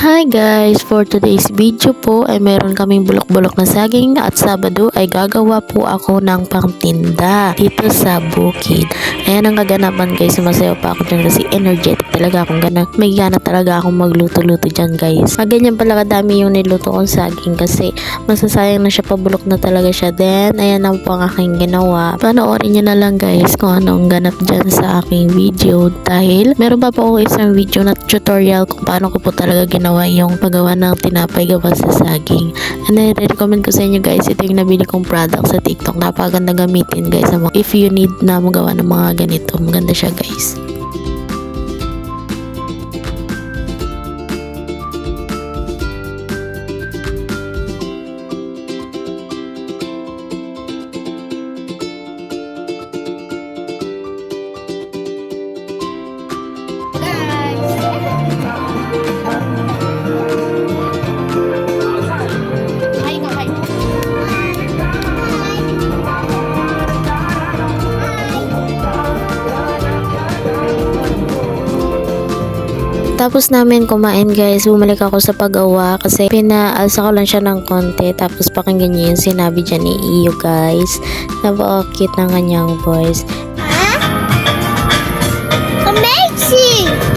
Hi guys! For today's video po ay meron kaming bulok-bulok na saging at Sabado ay gagawa po ako ng pangtinda dito sa bukid. Ayan ang kaganapan guys, sumasayaw pa ako dyan kasi energetic talaga akong gana. May gana talaga akong magluto-luto dyan guys. Maganyan pala kadami yung niluto kong saging kasi masasayang na siya pabulok na talaga siya. Then, ayan ang po ang aking ginawa. Panoorin nyo na lang guys kung anong ganap dyan sa aking video dahil meron pa po ako isang video na tutorial kung paano ko po talaga ginawa yung paggawa ng tinapay gawa sa saging. And then, recommend ko sa inyo guys, ito yung nabili kong product sa TikTok. Napakaganda gamitin guys. If you need na magawa ng mga ganito, maganda siya guys. Tapos namin kumain guys, bumalik ako sa paggawa kasi pinaalsa ko lang siya ng konti tapos pakinggan niyo yung sinabi dyan ni Iyo guys. Napaka-cute ng kanyang voice.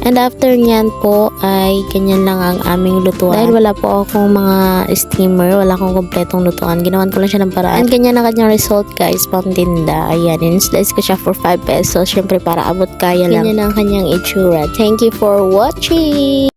And after nyan po ay ganyan lang ang aming lutuan. Dahil wala po akong mga steamer, wala akong kompletong lutuan. Ginawan ko lang siya ng paraan. And ganyan ang kanyang result guys, pangtinda. Ayan, in-slice ko siya for 5 pesos. Syempre para abot kaya lang. Ganyan ang kanyang itsura. Thank you for watching!